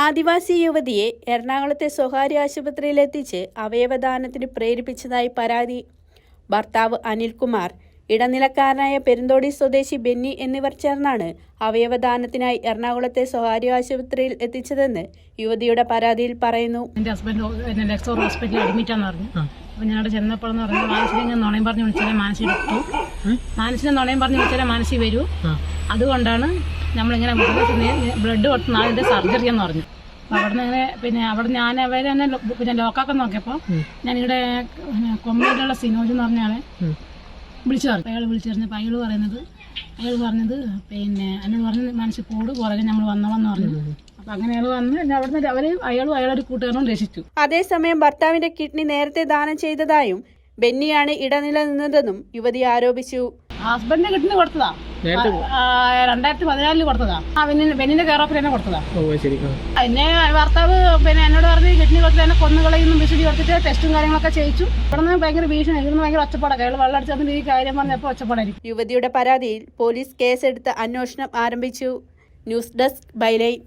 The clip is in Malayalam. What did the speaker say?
ആദിവാസി യുവതിയെ എറണാകുളത്തെ സ്വകാര്യ ആശുപത്രിയിലെത്തിച്ച് അവയവദാനത്തിന് പ്രേരിപ്പിച്ചതായി പരാതി. ഭർത്താവ് അനിൽകുമാർ ഇടനിലക്കാരനായ പെരുന്തോടി സ്വദേശി ബെന്നി എന്നിവർ ചേർന്നാണ് അവയവദാനത്തിനായി എറണാകുളത്തെ സ്വകാര്യ ആശുപത്രിയിൽ എത്തിച്ചതെന്ന് യുവതിയുടെ പരാതിയിൽ പറയുന്നു. എന്റെ ഹസ്ബൻഡ് ലെക്സോർ ഹോസ്പിറ്റലിൽ അഡ്മിറ്റാന്ന് പറഞ്ഞു. അപ്പോൾ ഞാൻ അവിടെ ചെന്നപ്പോഴെന്ന് പറഞ്ഞു മാനസിക നുണയും പറഞ്ഞ് വിളിച്ചാലേ മാനസി എടുത്തു മാനസിക നുണയും പറഞ്ഞ് വിളിച്ചാലേ മാനസി വരൂ. അതുകൊണ്ടാണ് നമ്മളിങ്ങനെ ബ്ലഡ് പൊട്ടുന്ന നാളിന്റെ സർജറി എന്ന് പറഞ്ഞു. അപ്പോൾ അവിടെ നിന്ന് ഇങ്ങനെ പിന്നെ അവിടെ ഞാൻ അവരെ തന്നെ പിന്നെ ലോക്കാക്കെ നോക്കിയപ്പോൾ ഞാനിവിടെ ഇവിടെ കൊമ്മയിലുള്ള സിനോജ് എന്ന് പറഞ്ഞാണ് വിളിച്ചു പറഞ്ഞു. അയാൾ വിളിച്ചു പറഞ്ഞപ്പോൾ അയാൾ പറയുന്നത് അയാൾ പറഞ്ഞത് പിന്നെ എന്നോട് പറഞ്ഞ മനസ്സിൽ കൂട് പുറകെ നമ്മൾ വന്നോളെന്ന് പറഞ്ഞു. അപ്പം അതേസമയം ഭർത്താവിന്റെ കിഡ്നി നേരത്തെ ദാനം ചെയ്തതായും ബെന്നിയാണ് ഇടനില നിന്നതെന്നും യുവതി ആരോപിച്ചു. ഹസ്ബൻഡിന് കിട്ടുന്ന കൊടുത്തതാ. രണ്ടായിരത്തി പതിനാലിൽ കൊടുത്തതാ. ആ ബെന്നിന്റെ കെയർ ഓഫിൽ തന്നെ കൊടുത്തതാ. പിന്നെ ഭർത്താവ് പിന്നെ എന്നോട് പറഞ്ഞ് കിഡ്നി കൊടുത്ത് എന്നെ കൊന്നുകളയുന്നു വിശദി കൊടുത്തിട്ട് ടെസ്റ്റും കാര്യങ്ങളൊക്കെ ചെയ്യിച്ചു. ഇവിടെ നിന്ന് ഭയങ്കര ഭീഷണി ഇവിടുന്ന് ഭയങ്കര ഒച്ചപ്പാടൊക്കെ അയാൾ വെള്ളം അടിച്ചു ഈ കാര്യം പറഞ്ഞപ്പോൾ ഒച്ചപ്പാടായിരിക്കും. യുവതിയുടെ പരാതിയിൽ പോലീസ് കേസെടുത്ത് അന്വേഷണം ആരംഭിച്ചു. News desk byline.